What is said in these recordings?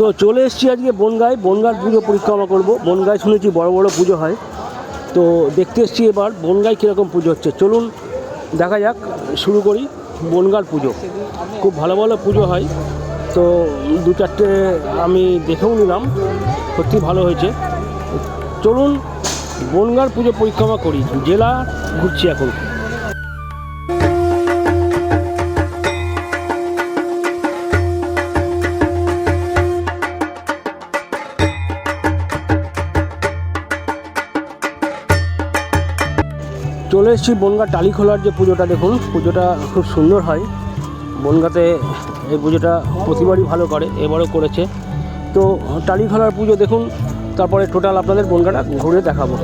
তো চলে এসেছি আজকে বনগায়। বনগার পুজো পরিক্রমা করব। বনগায় শুনেছি বড় বড় পুজো হয়। তো দেখতে এসছি এবার বনগায় কীরকম পুজো হচ্ছে। চলুন দেখা যাক, শুরু করি বনগার পুজো। খুব ভালো ভালো পুজো হয়। তো দু চারটে আমি দেখেও নিলাম। সত্যি ভালো হয়েছে। চলুন বনগার পুজো পরিক্রমা করি। জেলা ঘুরছি এখন। চলে এসেছি বনগা টালিখোলার যে পুজোটা, দেখুন, পুজোটা খুব সুন্দর হয়। বনগাতে এই পুজোটা প্রতিবারই ভালো করে, এবারও করেছে। তো টালিখোলার পুজো দেখুন, তারপরে টোটাল আপনাদের বনগাটা ঘুরে দেখাবো।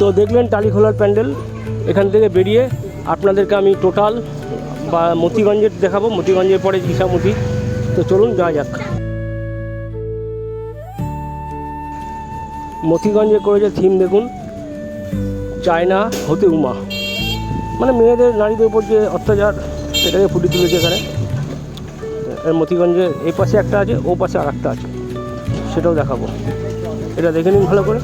তো দেখলেন টালিখোলার প্যান্ডেল, এখান থেকে বেরিয়ে আপনাদেরকে আমি টোটাল বা মতিগঞ্জের দেখাবো, মতিগঞ্জের পরে ইসামতি তো চলুন যাওয়া যাক। মতিগঞ্জে করেছে থিম দেখুন, চায়না হতে উমা। মানে মেয়েদের, নারীদের উপর যে অত্যাচার, সেটাকে ফুটিয়ে তুলেছে এখানে। মতিগঞ্জে এই পাশে একটা আছে, ও পাশে আর একটা আছে, সেটাও দেখাবো। এটা দেখে নিন ভালো করে।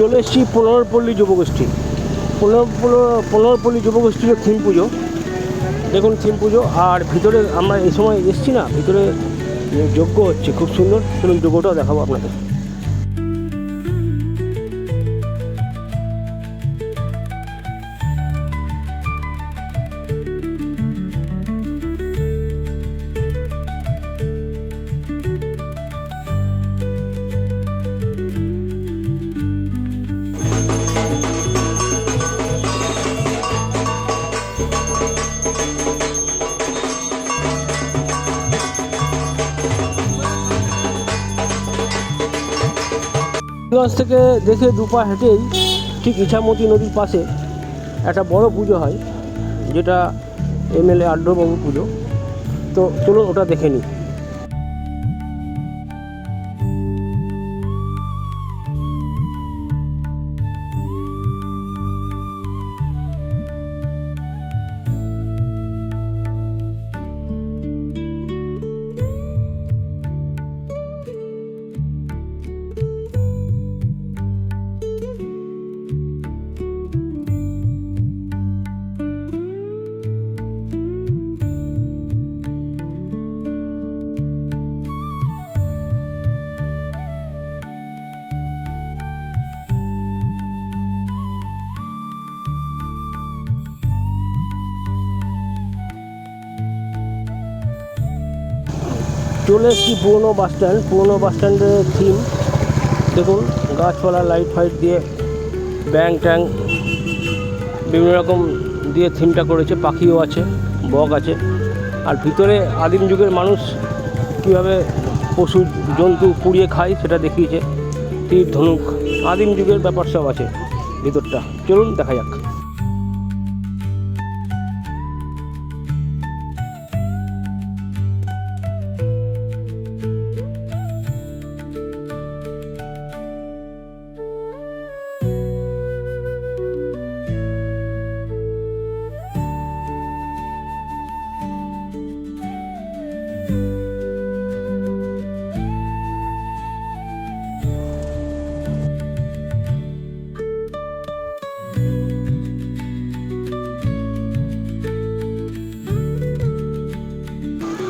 চলে এসেছি পনেরোপল্লী যুবগোষ্ঠী। পনেরো পনেরোপল্লী যুবগোষ্ঠীর থিম পুজো। দেখুন থিম পুজো, আর ভিতরে আমরা এই সময় এসেছি না, ভিতরে যজ্ঞ হচ্ছে, খুব সুন্দর। চলুন যজ্ঞটাও দেখাবো আপনাদের। গঞ্জ থেকে দেখে দুপা হেঁটেই ঠিক ইছামতি নদীর পাশে একটা বড় পুজো হয়, যেটা এমএলএ আড্ডবাবু পুজো। তো চলুন ওটা দেখে নিই। চলে এসেছি পুরোনো বাস স্ট্যান্ড। পুরোনো বাস স্ট্যান্ডের থিম দেখুন, গাছপালা লাইট ফাইট দিয়ে ব্যাং ট্যাং বিভিন্ন রকম দিয়ে থিমটা করেছে, পাখিও আছে, বক আছে। আর ভিতরে আদিম যুগের মানুষ কীভাবে পশু, জন্তু পুড়িয়ে খায় সেটা দেখিয়েছে। তীর, ধনুক, আদিম যুগের ব্যাপার সব আছে ভিতরটা। চলুন, দেখা যাক।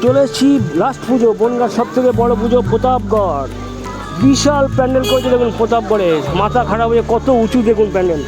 চলে এসেছি লাস্ট পুজো, বনগার সব থেকে বড় পুজো প্রতাপগড়। বিশাল প্যান্ডেল করেছে দেখুন প্রতাপগড়ে। মাথা খারাপ হয়ে কত উঁচু দেখুন প্যান্ডেল।